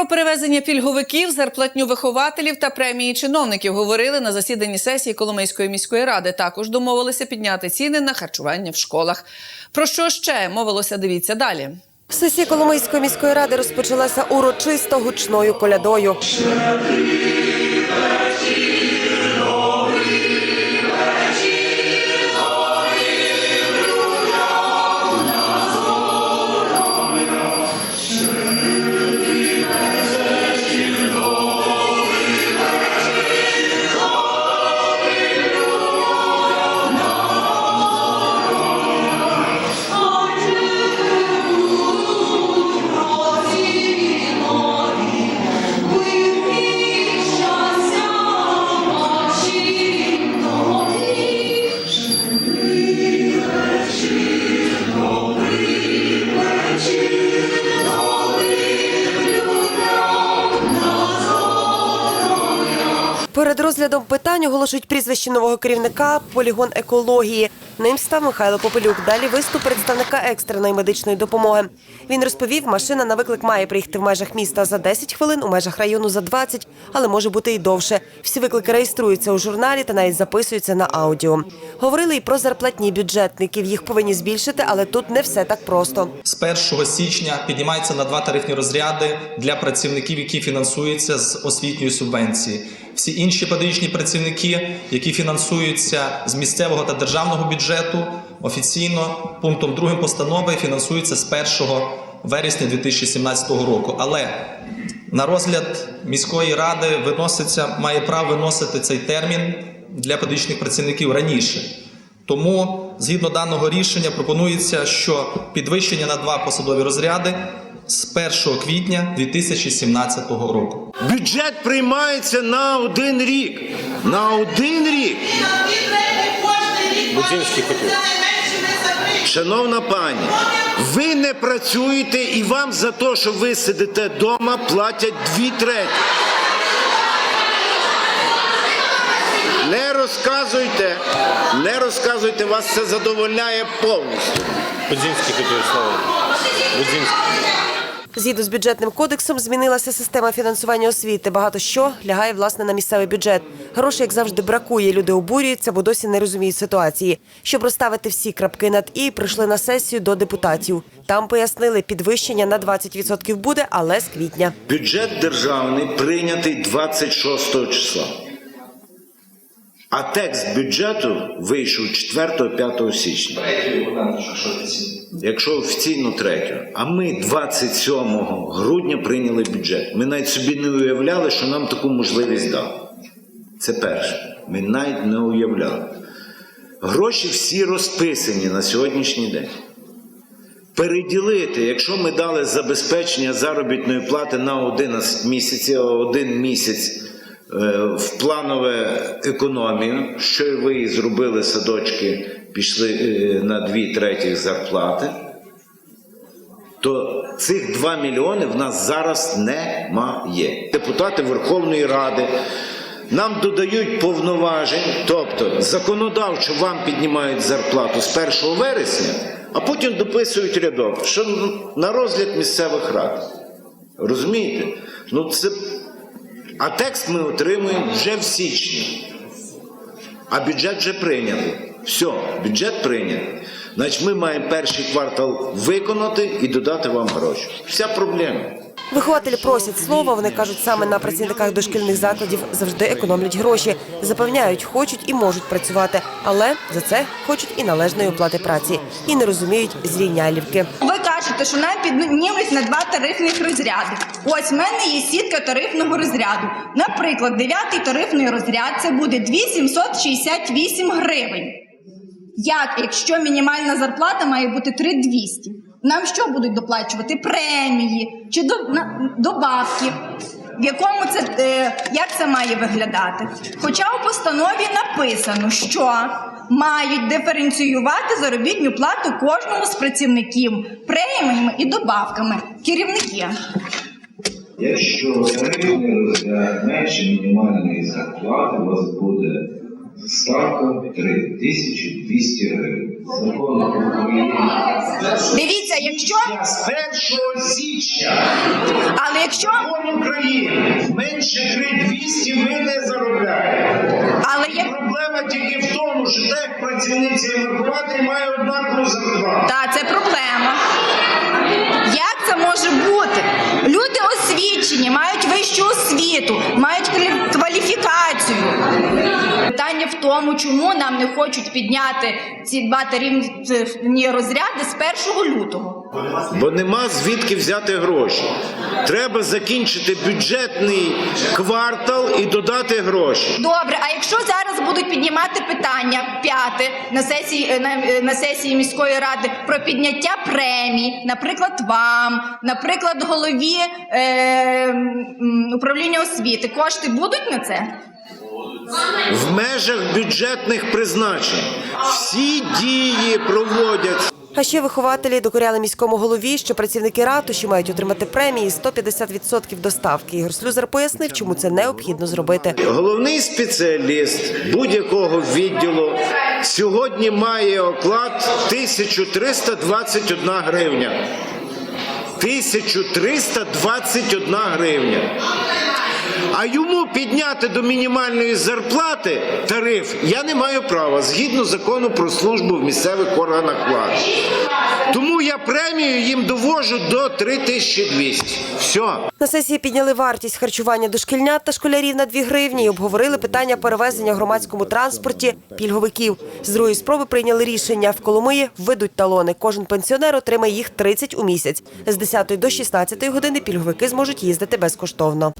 Про перевезення пільговиків, зарплатню вихователів та премії чиновників говорили на засіданні сесії Коломийської міської ради. Також домовилися підняти ціни на харчування в школах. Про що ще мовилося? Дивіться далі. Сесія Коломийської міської ради розпочалася урочисто гучною колядою. Перед розглядом питань оголошують прізвище нового керівника полігон екології. Ним став Михайло Попелюк. Далі виступ представника екстреної медичної допомоги. Він розповів, машина на виклик має приїхати в межах міста за 10 хвилин, у межах району за 20, але може бути і довше. Всі виклики реєструються у журналі та навіть записуються на аудіо. Говорили і про зарплатні бюджетників. Їх повинні збільшити, але тут не все так просто. З 1 січня піднімається на два тарифні розряди для працівників, які фінансуються з освітньої субвенції. Всі інші педагогічні працівники, які фінансуються з місцевого та державного бюджету, офіційно пунктом 2 постанови фінансуються з 1 вересня 2017 року. Але на розгляд міської ради виноситься, має право виносити цей термін для педагогічних працівників раніше. Тому, згідно даного рішення, пропонується, що підвищення на два посадові розряди з 1 квітня 2017 року. Бюджет приймається на один рік. На один рік. Будзинський хотів. Шановна пані, ви не працюєте і вам за те, що ви сидите вдома, платять дві треті. Не розказуйте, не розказуйте, вас це задовольняє повністю. Будзинський хотів слово. Будзинський. Згідно з бюджетним кодексом змінилася система фінансування освіти. Багато що лягає власне на місцевий бюджет. Грошей, як завжди, бракує. Люди обурюються, бо досі не розуміють ситуації. Щоб розставити всі крапки над і, прийшли на сесію до депутатів. Там пояснили, підвищення на 20% буде, але з квітня. Бюджет державний прийнятий 26 числа. А текст бюджету вийшов 4-5 січня. Якщо офіційно 3. А ми 27 грудня прийняли бюджет. Ми навіть собі не уявляли, що нам таку можливість дали. Це перше. Ми навіть не уявляли. Гроші всі розписані на сьогоднішній день. Переділити, якщо ми дали забезпечення заробітної плати на 11 місяців, а один місяць в планове економію, що ви зробили садочки, пішли е, на дві третіх зарплати, то цих 2 мільйони в нас зараз немає. Депутати Верховної Ради нам додають повноважень, тобто законодавчо вам піднімають зарплату з 1 вересня, а потім дописують рядок, що на розгляд місцевих рад. Розумієте? Ну це... А текст ми отримуємо вже в січні. А бюджет вже прийнятий. Все, бюджет прийнятий. Значить, ми маємо перший квартал виконати і додати вам гроші. Вся проблема. Вихователі просять слова. Вони кажуть, саме на працівниках дошкільних закладів завжди економлять гроші. Запевняють, хочуть і можуть працювати, але за це хочуть і належної оплати праці. І не розуміють зрівнялівки. Ви кажете, що нам піднімуть на два тарифних розряди. Ось в мене є сітка тарифного розряду. Наприклад, дев'ятий тарифний розряд це буде 2768 гривень. Як, якщо мінімальна зарплата має бути 3200? Нам що будуть доплачувати? Премії чи до, на, добавки? В якому це е, як це має виглядати? Хоча у постанові написано, що мають диференціювати заробітну плату кожному з працівників преміями і добавками керівники. Якщо середній розряд менше мінімальної зарплати, у вас буде ставка 3200 гривень. Дивіться, якщо З 1 січня але якщо Закон України менше 3200 ви не заробляєте. але як Проблема тільки в тому, що так як працівниці вихователь має однакову зарплату. та це проблема. Як це може бути? Люди освічені, мають вищу освіту, мають квалі- кваліфікацію. Питання в тому, чому нам не хочуть підняти ці два тарифні розряди з 1 лютого. Бо нема звідки взяти гроші. Треба закінчити бюджетний квартал і додати гроші. Добре, а якщо зараз будуть піднімати питання п'яте на сесії е, на, е, на сесії міської ради про підняття премій, наприклад, вам, наприклад, голові е, управління освіти, кошти будуть на це? В межах бюджетних призначень всі дії проводять. А ще вихователі докоряли міському голові, що працівники ратуші мають отримати премії 150% доставки. Ігор Слюзер пояснив, чому це необхідно зробити. Головний спеціаліст будь-якого відділу сьогодні має оклад 1321 гривня. 1321 гривня. А йому підняти до мінімальної зарплати тариф я не маю права згідно закону про службу в місцевих органах влади. Тому я премію їм довожу до 3200. Все. На сесії підняли вартість харчування дошкільнят та школярів на 2 гривні і обговорили питання перевезення громадському транспорті пільговиків. З другої спроби прийняли рішення. В Коломиї введуть талони. Кожен пенсіонер отримає їх 30 у місяць. З 10 до 16 години пільговики зможуть їздити безкоштовно.